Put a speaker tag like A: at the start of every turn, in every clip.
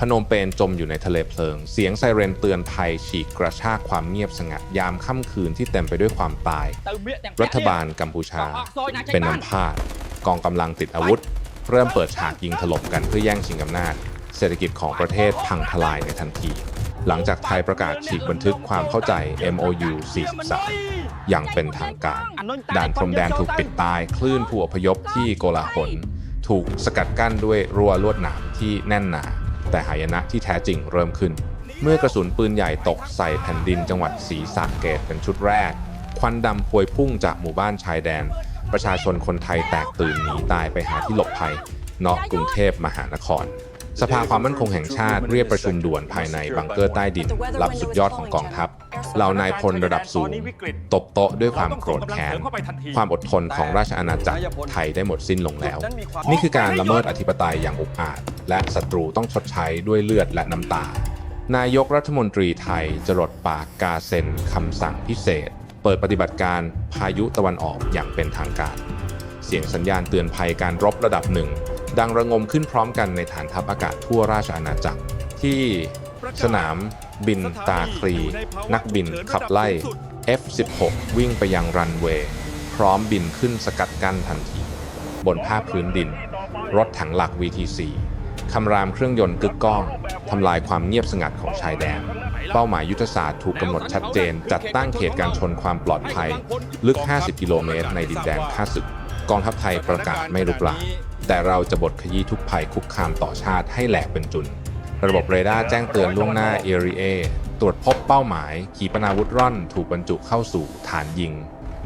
A: พนมเปญจมอยู่ในทะเลเพลิง เสียงไซเรนเตือนภัยฉีกกระชากความเงียบสงัดยามค่ำคืนที่เต็มไปด้วยความตาย รัฐบาลกัมพูชา เป็นน้ำพาดกองกำลังติดอาวุธ เริ่มเปิดฉากยิงถล่มกันเพื่อแย่งชิงอำนาจ เศรษฐกิจของประเทศพังทลายในทันที หลังจากไทยประกาศฉีกบันทึกความเข้าใจ MOU 43 อย่างเป็นทางการ ด่านพรมแดนถูกปิดตาย คลื่นผู้อพยพที่โกลาหลถูกสกัดกั้นด้วยรั้วลวดหนามที่แน่นหนา แต่หายนะที่แท้จริงเริ่มขึ้น เมื่อกระสุนปืนใหญ่ตกใส่แผ่นดินจังหวัดศรีสะเกดเป็นชุดแรก ควันดำพวยพุ่งจากหมู่บ้านชายแดน ประชาชนคนไทยแตกตื่นหนีตายไปหาที่หลบภัยนอกกรุงเทพมหานคร สภาความมั่นคงแห่งชาติเรียกประชุมด่วนภายในบังเกอร์ใต้ดินรับสุดยอดของกองทัพ เหล่านายพลระดับสูง ตบโต๊ะด้วยความโกรธแค้น ความอดทนของราชอาณาจักรไทยได้หมดสิ้นลงแล้ว นี่คือการละเมิดอธิปไตยอย่างอุกอาจ และศัตรูต้องชดใช้ด้วยเลือดและน้ำตา นายกรัฐมนตรีไทยจรดปากกาเซ็นคำสั่งพิเศษ เปิดปฏิบัติการพายุตะวันออกอย่างเป็นทางการ เสียงสัญญาณเตือนภัยการรบระดับหนึ่ง ดังระงมขึ้นพร้อมกันในฐานทัพอากาศทั่วราชอาณาจักรที่สนาม บินตาคลี นักบินขับไล่ F-16 วิ่งไปยังรันเวย์ พร้อมบินขึ้นสกัดกั้นทันที บนภาคพื้นดิน รถถังหลัก VTC คำรามเครื่องยนต์กึกก้อง ทำลายความเงียบสงัดของชายแดน เป้าหมายยุทธศาสตร์ถูกกำหนดชัดเจน จัดตั้งเขตการชนความปลอดภัย ลึก 50 กิโลเมตรในดินแดนข้าศึก กองทัพไทยประกาศไม่รุกรานแต่เราจะบดขยี้ทุกภัยคุกคามต่อชาติให้แหลกเป็นจุน ระบบเรดาร์แจ้งเตือนล่วงหน้าเอรีเอตรวจพบเป้าหมาย ขีปนาวุธร่อนถูกบรรจุเข้าสู่ฐานยิง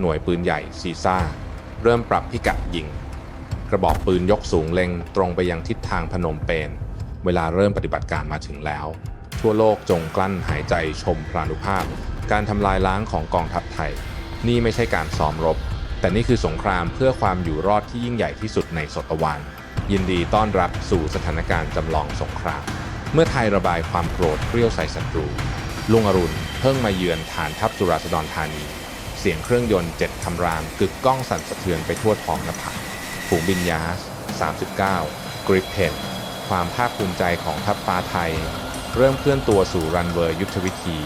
A: หน่วยปืนใหญ่ซีซ่า เริ่มปรับพิกัดยิง กระบอกปืนยกสูงเล็งตรงไปยังทิศทางพนมเปญเวลาเริ่มปฏิบัติการมาถึงแล้ว ทั่วโลกจงกลั้นหายใจชมพรานุภาพ การทำลายล้างของกองทัพไทย นี่ไม่ใช่การซ้อมรบ แต่นี่คือสงครามเพื่อความอยู่รอดที่ยิ่งใหญ่ที่สุดในศตวรรษยินดีต้อนรับสู่สถานการณ์จำลองสงคราม เมื่อไทยระบายความโกรธเกรี้ยวใส่ศัตรู ลุงอรุณเพิ่งมาเยือนฐานทัพจุฬาสดรธานี เสียงเครื่องยนต์เจ็ดคำรามกึกก้องสั่นสะเทือนไปทั่วท้องนภาฝูงบินยาส 39 กริปเพนความภาคภูมิใจของทัพฟ้าไทย เริ่มเคลื่อนตัวสู่รันเวย์ยุทธวิธี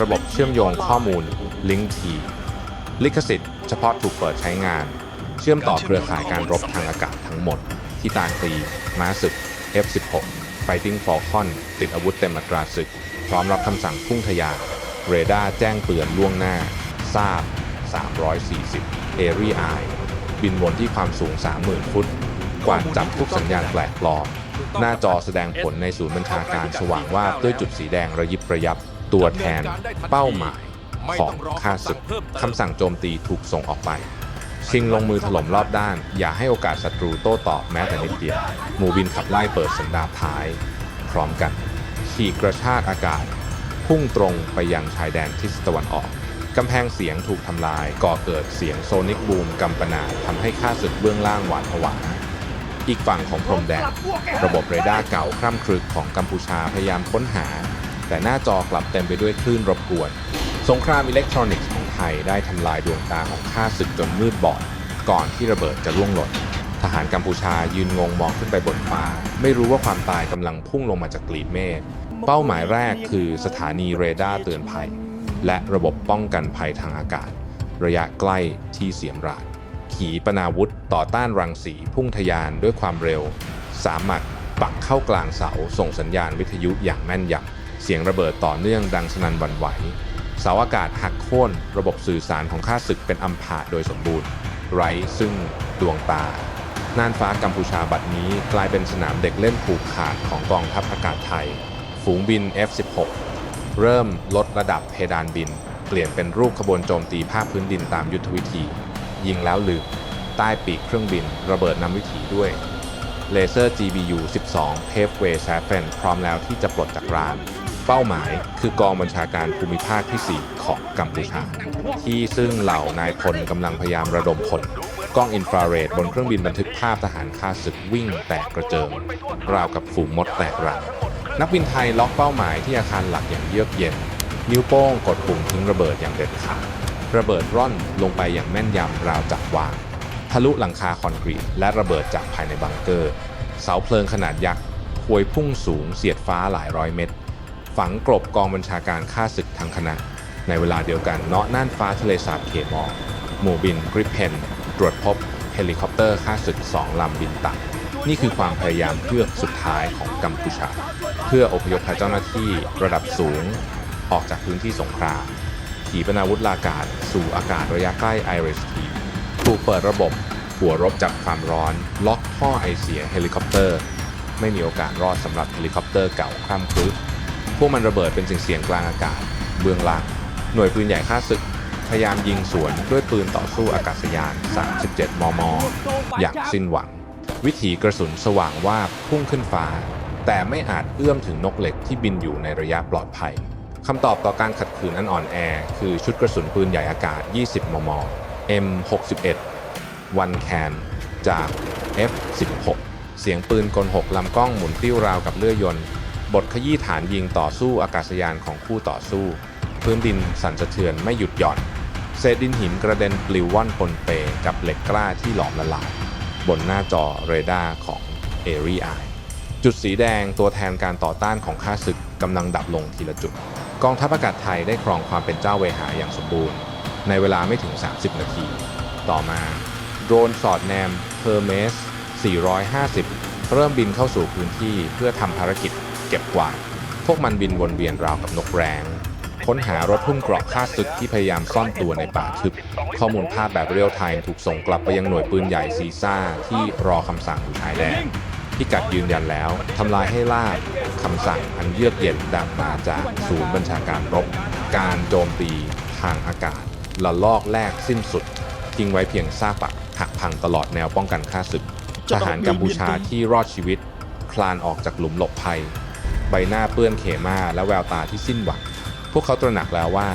A: ระบบเชื่อมโยงข้อมูลลิงก์ทีลิขสิทธิ์เฉพาะถูกเปิดใช้งาน เชื่อมต่อเครือข่ายการรบทางอากาศทั้งหมด ที่ตาคลีม้าศึก F16 Fighting Falcon ติดอาวุธเต็มอัตราศึก พร้อมรับคำสั่งพุ่งทะยานเรดาร์แจ้งเตือนล่วงหน้า ทราบ 340เอรีไอบินวนที่ความสูง 30,000 ฟุต กวาดจับทุกสัญญาณแปลกปลอม หน้าจอแสดงผลในศูนย์บัญชาการสว่างว่าด้วยจุดสีแดงระยิบระยับ ตัวแทน เป้าหมาย ของข้าศึกคำสั่งโจมตีถูกส่งออกไป ชิงลงมือถล่มรอบด้าน อย่าให้โอกาสศัตรูโต้ตอบแม้แต่นิดเดียวหมู่บินขับไล่เปิดสันดาปท้าย พร้อมกันฉีกกระชากอากาศ พุ่งตรงไปยังชายแดนทิศตะวันออกกำแพงเสียงถูกทำลายก่อเกิดเสียงโซนิกบูมกำปนาทำให้ข้าศึกเบื้องล่างหวาดผวาอีกฝั่งของพรมแดน ระบบเรดาร์เก่าคร่ำครึกของกัมพูชาพยายามค้นหา แต่หน้าจอกลับเต็มไปด้วยคลื่นรบกวน สงครามอิเล็กทรอนิกส์ ทยได้ทำลายดวงตาของข้าศึกจนมืดบอด ก่อนที่ระเบิดจะล่วงหล่นทหารกัมพูชายืนงงมองขึ้นไปบนฟ้า ไม่รู้ว่าความตายกำลังพุ่งลงมาจากกลีบเมฆเป้าหมายแรกคือสถานีเรดาร์เตือนภัย และระบบป้องกันภัยทางอากาศ ระยะใกล้ที่เสียมราดขีปนาวุธต่อต้านรังสีพุ่งทะยานด้วยความเร็ว สามหมัดปักเข้ากลางเสาส่งสัญญาณวิทยุอย่างแม่นยำเสียงระเบิดต่อเนื่องดังสนั่นวันไหว เสาอากาศหักโค่นระบบสื่อสารของข้าศึกเป็นอัมพาตโดยสมบูรณ์ ไร้ซึ่งดวงตา น่านฟ้ากัมพูชาบัดนี้กลายเป็นสนามเด็กเล่นผูกขาดของกองทัพอากาศไทย ฝูงบิน F16 เริ่มลดระดับเพดานบิน เปลี่ยนเป็นรูปขบวนโจมตีภาคพื้นดินตามยุทธวิธี ยิงแล้วลืม ใต้ปีกเครื่องบิน ระเบิดนำวิถีด้วยเลเซอร์ GBU 12 p a v e Way 7พร้อมแล้วที่จะปลดจากราน เป้าหมายคือกองบัญชาการภูมิภาคที่ 4 ของกัมพูชา ที่ซึ่งเหล่านายพลกำลังพยายามระดมพลกล้องอินฟราเรดบนเครื่องบินบันทึกภาพทหารข้าศึกวิ่งแตกกระเจิง ราวกับฝูงมดแตกรัง นักบินไทยล็อกเป้าหมายที่อาคารหลักอย่างเยือกเย็น นิ้วโป้งกดปุ่มทิ้งระเบิดอย่างเด็ดขาดระเบิดร่อนลงไปอย่างแม่นยำราวจับวาง ทะลุหลังคาคอนกรีตและระเบิดจากภายในบังเกอร์ เสาเพลิงขนาดยักษ์หวยพุ่งสูงเสียดฟ้าหลายร้อยเมตร ฝังกลบกองบัญชาการฆ่าศึกทั้งคณะ ในเวลาเดียวกันเนาะน่านฟ้าทะเลสาบเคมอร์หมู่บินกริปเพนตรวจพบเฮลิคอปเตอร์ฆ่าศึกสองลำบินต่ำนี่คือความพยายามเพื่อสุดท้ายของกัมพูชา เพื่ออพยพเจ้าหน้าที่ระดับสูง ออกจากพื้นที่สงครามขีปนาวุธลากาศ สู่อากาศระยะใกล้ไอริสทีถูกเปิดระบบหัวรบจับความร้อน ล็อกท่อไอเสียเฮลิคอปเตอร์ ไม่มีโอกาสรอดสำหรับเฮลิคอปเตอร์เก่าคร่ำครึ พวกมันระเบิดเป็นสิ่งเสียงกลางอากาศ เบื้องล่างหน่วยปืนใหญ่ฆ่าศึก พยายามยิงสวนด้วยปืนต่อสู้อากาศยาน 37 มม อย่างสิ้นหวัง วิถีกระสุนสว่างวาบพุ่งขึ้นฟ้า แต่ไม่อาจเอื้อมถึงนกเหล็กที่บินอยู่ในระยะปลอดภัยคำตอบต่อการขัดขืนอันอ่อนแอ คือชุดกระสุนปืนใหญ่อากาศ 20 มม M61 วันแคนจาก F16 เสียงปืนกลหกลำกล้องหมุนติ้วราวกับเลื่อยยนต์ บทขยี้ฐานยิงต่อสู้อากาศยานของคู่ต่อสู้ พื้นดินสั่นสะเทือนไม่หยุดหย่อน เศษดินหินกระเด็นปลิวว่อนปนเปกับเหล็กกล้าที่หลอมละลาย บนหน้าจอเรดาร์ของเอรีไอจุดสีแดงตัวแทนการต่อต้านของข้าศึกกำลังดับลงทีละจุด กองทัพอากาศไทยได้ครองความเป็นเจ้าเวหาอย่างสมบูรณ์ ในเวลาไม่ถึง 30 นาที ต่อมาโดรนสอดแนมเพอร์เมส 450 เริ่มบินเข้าสู่พื้นที่เพื่อทำภารกิจ เก็บกวาด พวกมันบินวนเวียนราวกับนกแร้งค้นหารถพุ่งเกราะฆ่าศึกที่พยายามซ่อนตัวในป่าทึบ ข้อมูลภาพแบบเรียลไทม์ถูกส่งกลับไปยังหน่วยปืนใหญ่ซีซ่าที่รอคำสั่งอยู่ชายแดนพิกัดยืนยันแล้วทำลายให้ล่าคำสั่งอันเยือกเย็นดังมาจากศูนย์บัญชาการรบ การโจมตีทางอากาศละลอกแรกสิ้นสุด ทิ้งไว้เพียงซากปักหักพังตลอดแนวป้องกันฆ่าศึก ทหารกัมพูชาที่รอดชีวิต คลานออกจากหลุมหลบภัย ใบหน้าเปื้อนเขม่าและแววตาที่สิ้นหวัง พวกเขาตระหนักแล้วว่า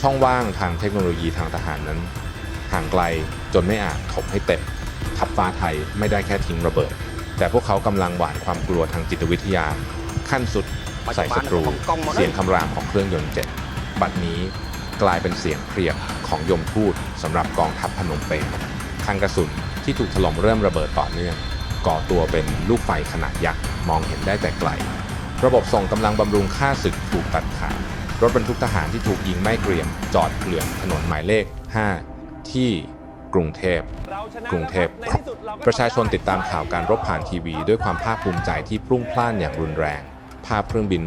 A: ช่องว่างทางเทคโนโลยีทางทหารนั้น ห่างไกลจนไม่อาจถมให้เต็มทัพฟ้าไทยไม่ได้แค่ทิ้งระเบิด แต่พวกเขากำลังหว่านความกลัวทางจิตวิทยา ขั้นสุดใส่ศัตรู เสียงคำรามของเครื่องยนต์เจ็ตบัดนี้กลายเป็นเสียงเพรียบของยมทูตสำหรับกองทัพพนมเปญคังกระสุนที่ถูกถล่มเริ่มระเบิดต่อเนื่องก่อตัวเป็นลูกไฟขนาดยักษ์ มองเห็นได้แต่ไกล ระบบส่งกำลังบำรุงค่าศึกถูกตัดขาดรถบรรทุกทหารที่ถูกยิงไม่เกรียม จอดเกลื่อนถนนหมายเลข 5 ที่กรุงเทพ กรุงเทพ ประชาชนติดตามข่าวการรบผ่านทีวี ด้วยความภาคภูมิใจที่พรุ่งพล่านอย่างรุนแรง ภาพเครื่องบิน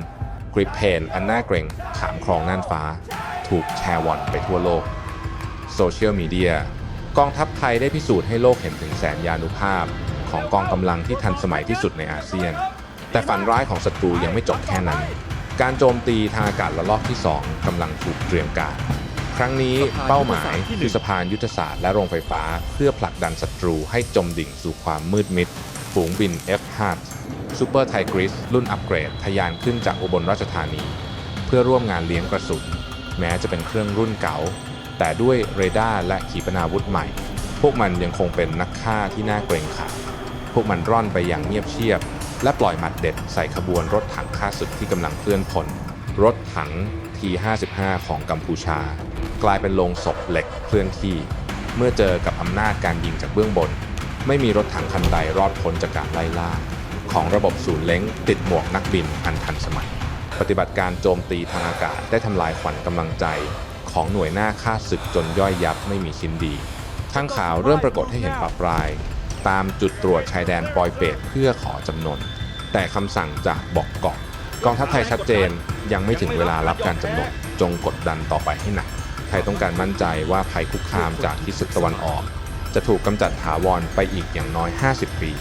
A: กริปเพนอันน่าเกรงขามครองน่านฟ้า ถูกแชร์วอนไปทั่วโลก โซเชียลมีเดีย กองทัพไทยได้พิสูจน์ให้โลกเห็นถึงแสนยานุภาพ ของกองกำลังที่ทันสมัยที่สุดในอาเซียน แต่ฝันร้ายของศัตรูยังไม่จบแค่นั้น การโจมตีทางอากาศระลอกที่ 2กำลังถูกเตรียมการ ครั้งนี้เป้าหมายคือสะพานยุทธศาสตร์และโรงไฟฟ้า เพื่อผลักดันศัตรูให้จมดิ่งสู่ความมืดมิด ฝูงบิน F5 ซูเปอร์ไทกริสรุ่นอัปเกรดทะยานขึ้นจากอุบลราชธานี เพื่อร่วมงานเลี้ยงกระสุน แม้จะเป็นเครื่องรุ่นเก่า แต่ด้วยเรดาร์และขีปนาวุธใหม่ พวกมันยังคงเป็นนักฆ่าที่น่าเกรงขามพวกมันร่อนไปอย่างเงียบเชียบ และปล่อยหมัดเด็ดใส่ขบวนรถถังฆ่าศึกที่กำลังเคลื่อนพล รถถัง T55 ของกัมพูชา กลายเป็นโลงศพเหล็กเคลื่อนที่ เมื่อเจอกับอำนาจการยิงจากเบื้องบน ไม่มีรถถังคันใดรอดพ้นจากการไล่ล่า ของระบบศูนย์เล้งติดหมวกนักบินอันทันสมัย ปฏิบัติการโจมตีทางอากาศได้ทำลายขวัญกำลังใจ ของหน่วยหน้าฆ่าศึกจนย่อยยับไม่มีชิ้นดีทางข่าวเริ่มปรากฏให้เห็นปรับปราย ตามจุดตรวจชายแดนปอยเปตเพื่อขอจำนวน แต่คำสั่งจากบอกเกาะกองทัพไทยชัดเจนยังไม่ถึงเวลารับการจำนวนจงกดดันต่อไปให้หนักไทยต้องการมั่นใจว่าภัยคุกคามจากทิศตะวันออก จะถูกกำจัดถาวรไปอีกอย่างน้อย 50 ปี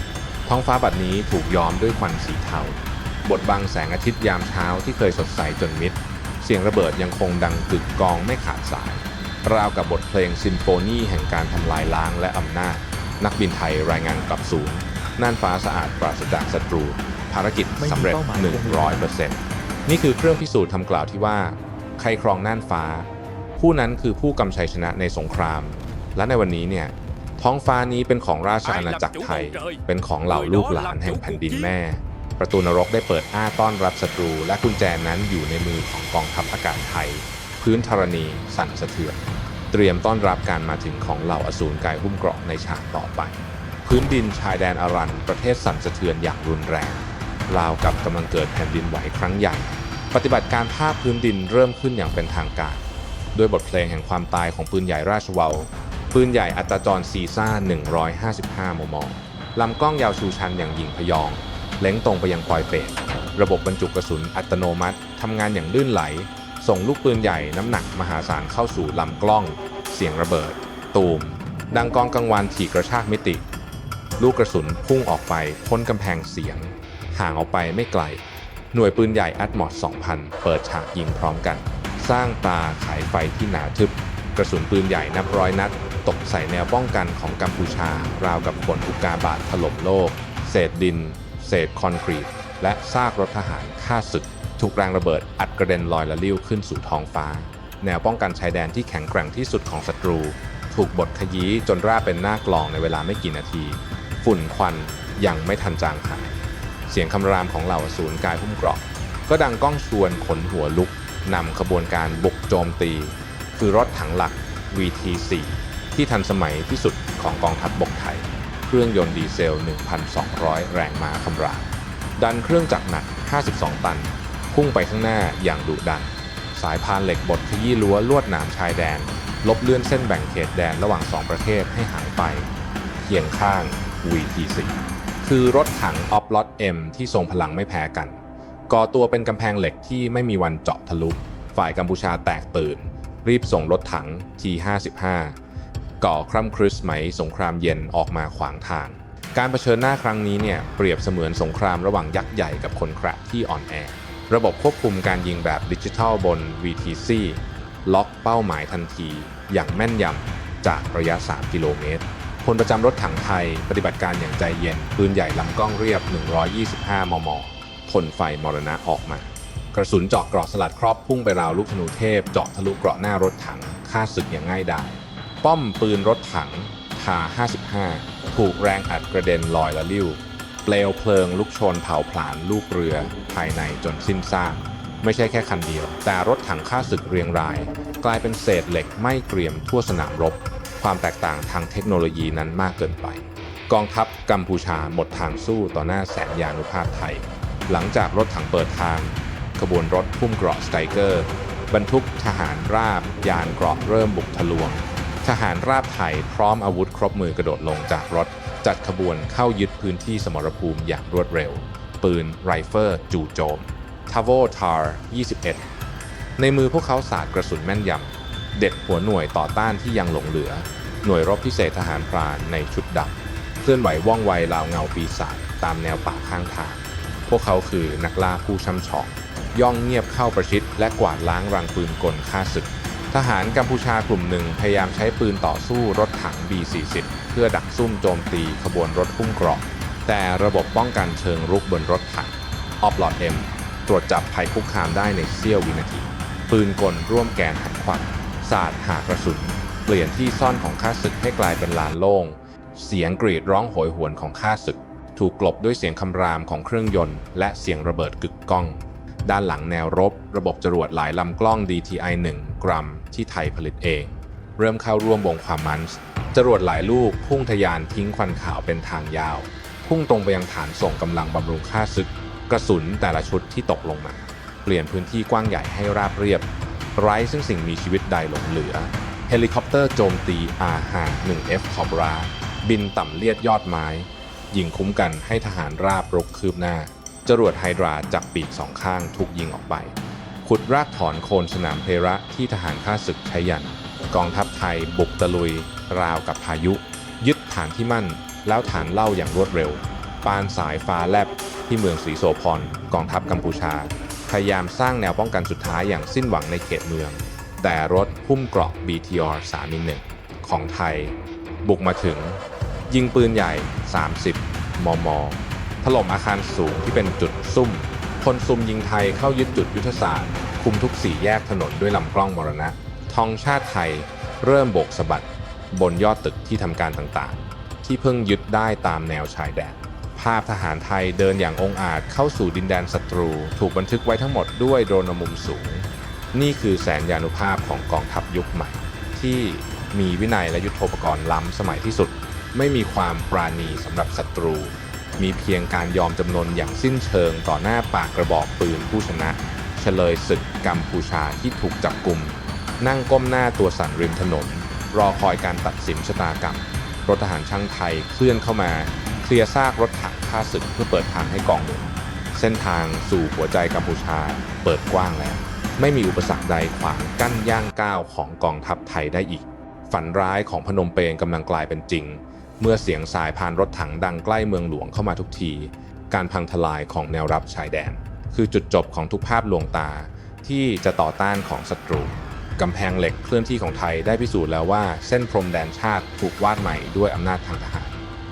A: ท้องฟ้าบัดนี้ถูกย้อมด้วยควันสีเทาบทบังแสงอาทิตย์ยามเช้าที่เคยสดใสจนมิด เสียงระเบิดยังคงดังกึกกองไม่ขาดสาย ราวกับบทเพลงซิมโฟนีแห่งการทำลายล้างและอำนาจ นักบินไทยรายงานกลับศูนย์น่านฟ้าสะอาดปราศจากศัตรู ภารกิจสำเร็จ 100%นี่คือเครื่องพิสูจน์คำกล่าวที่ว่า ใครครองน่านฟ้า ผู้นั้นคือผู้กำชัยชนะในสงคราม และในวันนี้เนี่ยท้องฟ้านี้เป็นของราชอาณาจักรไทย เป็นของเหล่าลูกหลานแห่งแผ่นดินแม่ ประตูนรกได้เปิดอ้าต้อนรับศัตรู และกุญแจนั้นอยู่ในมือของกองทัพอากาศไทย พื้นธรณีสั่นสะเทือนเตรียมต้อนรับการมาถึงของเหล่าอสูรกายหุ้มเกราะในฉากต่อไป พื้นดินชายแดนอารันประเทศสั่นสะเทือนอย่างรุนแรงราวกับกำลังเกิดแผ่นดินไหวครั้งใหญ่ ปฏิบัติการภาคพื้นดินเริ่มขึ้นอย่างเป็นทางการ ด้วยบทเพลงแห่งความตายของปืนใหญ่ราชวัลปืนใหญ่อัตาจรซีซ่า 155 มม ลำกล้องยาวชูชันอย่างยิงพยอง เล็งตรงไปยังปลอยเป็ดระบบบรรจุกระสุนอัตโนมัติทำงานอย่างลื่นไหล ส่งลูกปืนใหญ่น้ำหนักมหาศาลเข้าสู่ลำกล้อง เสียงระเบิด ตูม ดังกองกังวานถี่กระชากมิติ ลูกกระสุนพุ่งออกไปพ้นกำแพงเสียง ห่างออกไปไม่ไกล หน่วยปืนใหญ่อัดมอส2000 เปิดฉากยิงพร้อมกัน สร้างตาขายไฟที่หนาทึบ กระสุนปืนใหญ่นับร้อยนัด ตกใส่แนวป้องกันของกัมพูชา ราวกับฝนอุกาบาตถล่มโลก เศษดิน เศษคอนกรีต และซากรถทหารฆ่าศึก ถูกแรงระเบิดอัดกระเด็นลอยละลิ้วขึ้นสู่ท้องฟ้า แนวป้องกันชายแดนที่แข็งแกร่งที่สุดของศัตรู ถูกบดขยี้จนราบเป็นหน้ากลองในเวลาไม่กี่นาที ฝุ่นควันยังไม่ทันจางหาย เสียงคำรามของเหล่าอสูรกายหุ้มเกราะ ก็ดังก้องชวนขนหัวลุกนำขบวนการบุกโจมตี คือรถถังหลัก VT4 ที่ทันสมัยที่สุดของกองทัพบบกไทย เครื่องยนต์ดีเซล 1,200 แรงม้าคำรามดันเครื่องจักรหนัก 52 ตัน พุ่งไปข้างหน้าอย่างดุดัน สายพานเหล็กบดขยี้รั้วลวดหนามชายแดน ลบเลื่อนเส้นแบ่งเขตแดนระหว่างสองประเทศให้หายไป เคียงข้าง VT4 คือรถถังออฟลอต M ที่ทรงพลังไม่แพ้กัน ก่อตัวเป็นกำแพงเหล็กที่ไม่มีวันเจาะทะลุ ฝ่ายกัมพูชาแตกตื่น รีบส่งรถถัง T55 ก่อคร่ำครึสไหมสงครามเย็นออกมาขวางทาง การเผชิญหน้าครั้งนี้เนี่ยเปรียบเสมือนสงครามระหว่างยักษ์ใหญ่กับคนแคระที่อ่อนแอ ระบบควบคุมการยิงแบบดิจิทัลบน VTC ล็อกเป้าหมายทันทีอย่างแม่นยำจากระยะ 3 กิโลเมตรพลประจำรถถังไทยปฏิบัติการอย่างใจเย็น ปืนใหญ่ลำกล้องเรียบ 125 มม ทนไฟมรณะออกมา กระสุนเจาะเกราะสลัดครอบพุ่งไปราวลูกธนูเทพ เจาะทะลุเกราะหน้ารถถังฆ่าศึกอย่างง่ายดายป้อมปืนรถถังทา55 ถูกแรงอัดกระเด็นลอยละลิ้ว เปลวเพลิงลุกโชนเผาผลาญลูกเรือภายในจนสิ้นซากไม่ใช่แค่คันเดียว แต่รถถังฆ่าศึกเรียงราย กลายเป็นเศษเหล็กไม่เกรียมทั่วสนามรบ ความแตกต่างทางเทคโนโลยีนั้นมากเกินไป กองทัพกัมพูชาหมดทางสู้ต่อหน้าแสนยานุภาพไทย หลังจากรถถังเปิดทาง ขบวนรถพุ่มเกราะสไตรเกอร์ บรรทุกทหารราบ ยานเกราะเริ่มบุกทะลวง ทหารราบไทยพร้อมอาวุธครบมือกระโดดลงจากรถ จัดขบวนเข้ายึดพื้นที่สมรภูมิอย่างรวดเร็ว ปืนไรเฟิลจู่โจมทาโวทาร์21 ในมือพวกเขาสาดกระสุนแม่นยำ เด็ดหัวหน่วยต่อต้านที่ยังหลงเหลือ หน่วยรบพิเศษทหารพรานในชุดดำเคลื่อนไหวว่องไวราวเงาปีศาจตามแนวป่าข้างทาง พวกเขาคือนักล่าผู้ช่ำชอง ย่องเงียบเข้าประชิดและกวาดล้างรังปืนกลฆ่าศึก ทหารกัมพูชากลุ่มหนึ่งพยายามใช้ปืนต่อสู้รถถัง B40 เพื่อดักซุ่มโจมตีขบวนรถพุ่งเกราะ แต่ระบบป้องกันเชิงรุกบนรถถังออฟลอดเอ็มตรวจจับภัยคุกคามได้ในเสี้ยววินาที ปืนกลร่วมแกนหันควันสาดหากระสุน เปลี่ยนที่ซ่อนของข้าศึกให้กลายเป็นลานโล่ง เสียงกรีดร้องโหยหวนของข้าศึก ถูกกลบด้วยเสียงคำรามของเครื่องยนต์ และเสียงระเบิดกึกก้อง ด้านหลังแนวรบ ระบบจรวดหลายลำกล้อง DTI 1 กรัม ที่ไทยผลิตเอง เริ่มเข้าร่วมวงความมันส์จรวดหลายลูกพุ่งทะยานทิ้งควันขาวเป็นทางยาว พุ่งตรงไปยังฐานส่งกำลังบำรุงค่าศึก กระสุนแต่ละชุดที่ตกลงมา เปลี่ยนพื้นที่กว้างใหญ่ให้ราบเรียบ ไร้ซึ่งสิ่งมีชีวิตใดหลงเหลือ เฮลิคอปเตอร์โจมตี R-1F Cobra บินต่ำเลียดยอดไม้ ยิงคุ้มกันให้ทหารราบรกคืบหน้า จรวดไฮดราจากปีกสองข้างถูกยิงออกไป ขุดรากถอนโคนสนามเพระที่ทหารข้าศึกใช้ยัน กองทัพไทยบุกตะลุย ราวกับพายุ ยึดฐานที่มั่น แล้วฐานเล่าอย่างรวดเร็ว ปานสายฟ้าแลบที่เมืองศรีโสพรกองทัพกัมพูชา พยายามสร้างแนวป้องกันสุดท้ายอย่างสิ้นหวังในเขตเมือง แต่รถพุ่มเกราะ BTR 311ของไทย บุกมาถึง ยิงปืนใหญ่ 30 มม ถล่มอาคารสูงที่เป็นจุดซุ่ม คนซุ่มยิงไทยเข้ายึดจุดยุทธศาสตร์ คุมทุกสี่แยกถนนด้วยลำกล้องมรณะทองชาติไทยเริ่มโบกสะบัด บนยอดตึกที่ทำการต่างๆ ที่เพิ่งยึดได้ตามแนวชายแดนภาพทหารไทยเดินอย่างองอาจเข้าสู่ดินแดนศัตรู ถูกบันทึกไว้ทั้งหมดด้วยโดรนมุมสูง นี่คือแสนยานุภาพของกองทัพยุคใหม่ ที่มีวินัยและยุทโธปกรณ์ล้ำสมัยที่สุด ไม่มีความปราณีสำหรับศัตรู มีเพียงการยอมจำนนอย่างสิ้นเชิงต่อหน้าปากกระบอกปืนผู้ชนะ เฉลยศึกกัมพูชาที่ถูกจับกลุ่ม นั่งก้มหน้าตัวสั่นริมถนน รอคอยการตัดสินชะตากรรมรถทหารช่างไทยเคลื่อนเข้ามาเคลียร์ซากรถถังฆ่าศึกเพื่อเปิดทางให้กองหนุนเส้นทางสู่หัวใจกัมพูชาเปิดกว้างแล้ว ไม่มีอุปสรรคใดขวางกั้นย่างก้าวของกองทัพไทยได้อีก ฝันร้ายของพนมเปญกำลังกลายเป็นจริง เมื่อเสียงสายพานรถถังดังใกล้เมืองหลวงเข้ามาทุกที การพังทลายของแนวรับชายแดน คือจุดจบของทุกภาพลวงตาที่จะต่อต้านของศัตรูกำแพงเหล็กเคลื่อนที่ของไทยได้พิสูจน์แล้วว่าเส้นพรมแดนชาติถูกวาดใหม่ด้วยอำนาจทางทหาร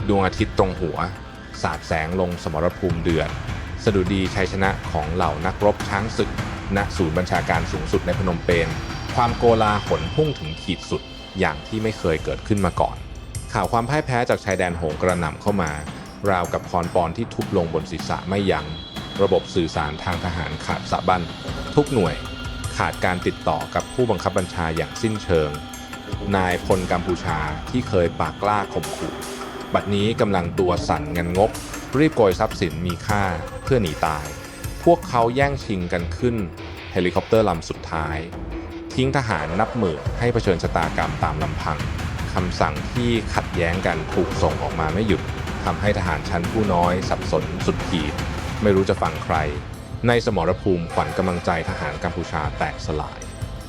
A: ดวงอาทิตย์ตรงหัว สาดแสงลงสมรภูมิเดือดสดุดีชัยชนะของเหล่านักรบช้างศึก ณ ศูนย์บัญชาการสูงสุดในพนมเปญ ความโกลาหลพุ่งถึงขีดสุดอย่างที่ไม่เคยเกิดขึ้นมาก่อน ข่าวความพ่ายแพ้จากชายแดนโหงกระหน่ำเข้ามาราวกับคอนปอนที่ทุบลงบนศีรษะไม่ยัง้งระบบสื่อสารทางทหารขาดสะบั้นทุกหน่วยขาดการติดต่อกับผู้บังคับบัญชาอย่างสิ้นเชิง นายพลกัมพูชาที่เคยปากกล้าข่มขู่บัดนี้กำลังตัวสั่นเงินงบ รีบโกยทรัพย์สินมีค่าเพื่อหนีตาย พวกเขาแย่งชิงกันขึ้น เฮลิคอปเตอร์ลำสุดท้าย ทิ้งทหารนับหมื่นให้เผชิญชะตากรรมตามลำพัง คำสั่งที่ขัดแย้งกันถูกส่งออกมาไม่หยุดทำให้ทหารชั้นผู้น้อย สับสนสุดขีด ไม่รู้จะฟังใคร ในสมรภูมิขวัญกำลังใจทหารกัมพูชาแตกสลาย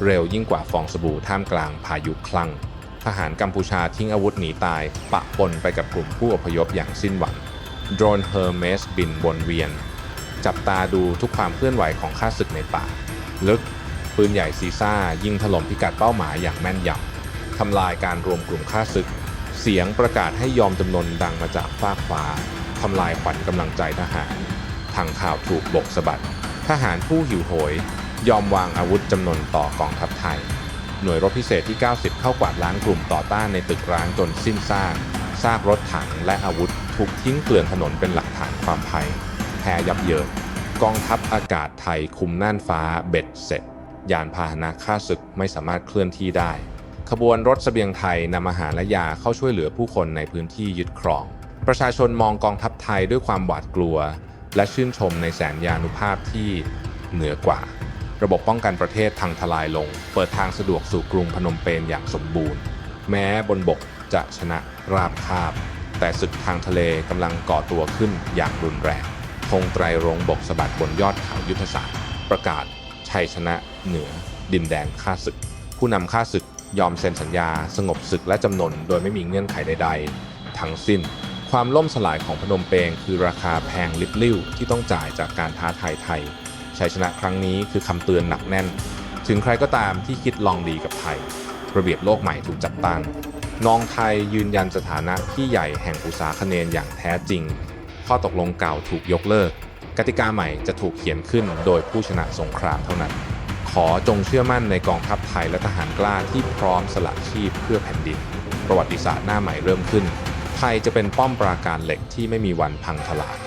A: เร็วยิ่งกว่าฟองสบู่ท่ามกลางพายุคลั่ง ทหารกัมพูชาทิ้งอาวุธหนีตาย ปะปนไปกับกลุ่มผู้อพยพอย่างสิ้นหวังโดรนเฮอร์เมสบินวนเวียน จับตาดูทุกความเคลื่อนไหวของข้าศึกในป่า ลึกปืนใหญ่ซีซ่ายิงถล่มพิกัดเป้าหมายอย่างแม่นยำ ทำลายการรวมกลุ่มข้าศึก เสียงประกาศให้ยอมจำนนดังมาจากฟากฟ้าทำลายขวัญกำลังใจทหารทางข่าวถูกบกสะบัด ทหารผู้หิวโหย ยอมวางอาวุธจำนนต่อกองทัพไทย หน่วยรบพิเศษที่ 90 เข้ากวาดล้างกลุ่มต่อต้านในตึกร้างจนสิ้นซากซากรถถังและอาวุธถูกทิ้งเกลื่อนถนนเป็นหลักฐานความภัยแพ้ยับเยินกองทัพอากาศไทยคุมน่านฟ้าเบ็ดเสร็จ ยานพาหนะฆ่าศึกไม่สามารถเคลื่อนที่ได้ ขบวนรถเสบียงไทยนำอาหารและยาเข้าช่วยเหลือผู้คนในพื้นที่ยึดครอง ประชาชนมองกองทัพไทยด้วยความหวาดกลัว และชื่นชมในแสนยานุภาพที่เหนือกว่า ระบบป้องกันประเทศพังทลายลง เปิดทางสะดวกสู่กรุงพนมเปญอย่างสมบูรณ์ แม้บนบกจะชนะราบคาบ แต่ศึกทางทะเลกำลังก่อตัวขึ้นอย่างรุนแรงธงไตรรงบกสะบัดบนยอดเขายุทธศาสตร์ ประกาศชัยชนะเหนือดินแดนข้าศึก ผู้นำข้าศึก ยอมเซ็นสัญญา สงบศึกและจำนนโดยไม่มีเงื่อนไขใด ๆ ทั้งสิ้น ความล่มสลายของพนมเปญคือราคาแพงลิบลิ่วที่ต้องจ่ายจากการท้าทายไทยชัยชนะครั้งนี้คือคำเตือนหนักแน่น ถึงใครก็ตามที่คิดลองดีกับไทย ระเบียบโลกใหม่ถูกจัดตั้งนองไทยยืนยันสถานะที่ใหญ่แห่งอุตสาคเนนอย่างแท้จริง ข้อตกลงเก่าถูกยกเลิก กติกาใหม่จะถูกเขียนขึ้นโดยผู้ชนะสงครามเท่านั้น จงเชื่อมั่นในกองทัพไทยและทหารกล้าที่พร้อมสละชีพเพื่อแผ่นดิน ประวัติศาสตร์หน้าใหม่เริ่มขึ้น ไทยจะเป็นป้อมปราการเหล็กที่ไม่มีวันพังทลาย